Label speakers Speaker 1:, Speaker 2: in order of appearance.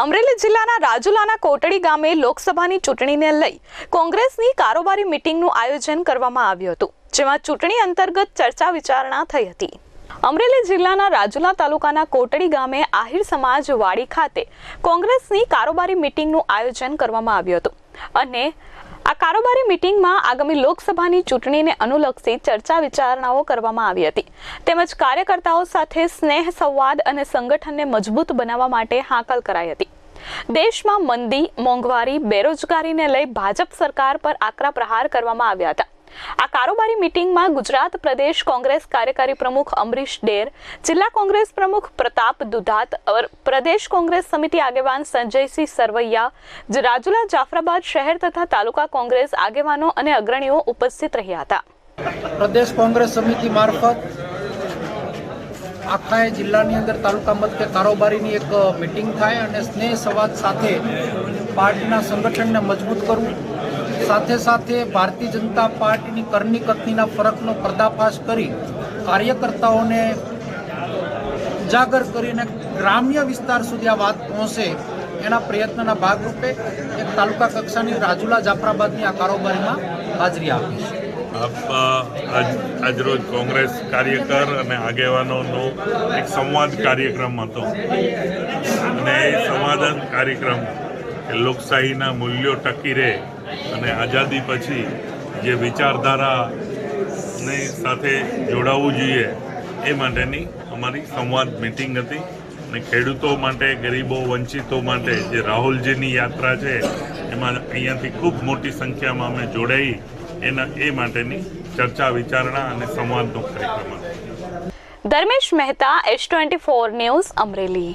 Speaker 1: અમરેલી જિલ્લાના રાજુલાના કોટડી ગામે લોકસભાની ચૂંટણીને લઈ કોંગ્રેસની કારોબારી મિટિંગનું આયોજન કરવામાં આવ્યું હતું, જેમાં ચૂંટણી અંતર્ગત ચર્ચા વિચારણા થઈ હતી. અમરેલી જિલ્લાના રાજુલા તાલુકાના કોટડી ગામે આહિર સમાજ વાડી ખાતે કોંગ્રેસની કારોબારી મિટિંગનું આયોજન કરવામાં આવ્યું હતું અને આ કારોબારી મિટિંગમાં આગામી લોકસભાની ચૂંટણીને અનુલક્ષી ચર્ચા વિચારણાઓ કરવામાં આવી હતી. તેમજ કાર્યકર્તાઓ સાથે સ્નેહ સંવાદ અને સંગઠનને મજબૂત બનાવવા માટે હાકલ કરાઈ હતી. દેશમાં મંદી, મોંઘવારી, બેરોજગારીને લઈ ભાજપ સરકાર પર આકરા પ્રહાર કરવામાં આવ્યા હતા. આ કારોબારી મિટિંગમાં ગુજરાત પ્રદેશ કોંગ્રેસ કાર્યકારી પ્રમુખ અમરીશ ડેર, જિલ્લા કોંગ્રેસ પ્રમુખ પ્રતાપ દુધાત પ્રદેશ કોંગ્રેસ સમિતિ આગેવાન સંજયસિંહ સરવૈયા રાજુલા જાફરાબાદ શહેર તથા તાલુકા કોંગ્રેસ આગેવાનો અને અગ્રણીઓ ઉપસ્થિત રહ્યા હતા.
Speaker 2: પ્રદેશ કોંગ્રેસ સમિતિ મારફત આખા જિલ્લાની અંદર તાલુકા મથકે કારોબારીની એક મિટિંગ થાય અને સ્નેહ સંવાદ સાથે પાર્ટીના સંગઠનને મજબૂત કરવું. સાથે સાથે ભારતીય જનતા પાર્ટીની કરની કથનીના ફરકનો પર્દાફાશ કરી કાર્યકર્તાઓને ઉજાગર કરીને ગ્રામ્ય વિસ્તાર સુધી આ વાત પહોંચે એના પ્રયત્નના ભાગરૂપે એક તાલુકા કક્ષાની રાજુલા જાફરાબાદની આ કારોબારીમાં હાજરી આપી છે
Speaker 3: આજ, આજરોજ કોંગ્રેસ કાર્યકર અને આગેવાનોનો એક સંવાદ કાર્યક્રમ હતો. અને એ સંવાદન કાર્યક્રમ એ લોકશાહીના મૂલ્યો ટકી રહે અને આઝાદી પછી જે વિચારધારાની સાથે જોડાવવું જોઈએ એ માટેની અમારી સંવાદ મિટિંગ હતી. અને ખેડૂતો માટે, ગરીબો, વંચિતો માટે જે રાહુલજીની યાત્રા છે, એમાં અહીંયાથી ખૂબ મોટી સંખ્યામાં અમે જોડાઈ એના એ માટેની ચર્ચા, વિચારણા અને સંવાદનો કાર્યક્રમ
Speaker 1: Dharmesh Mehta, S twenty four news Amreli.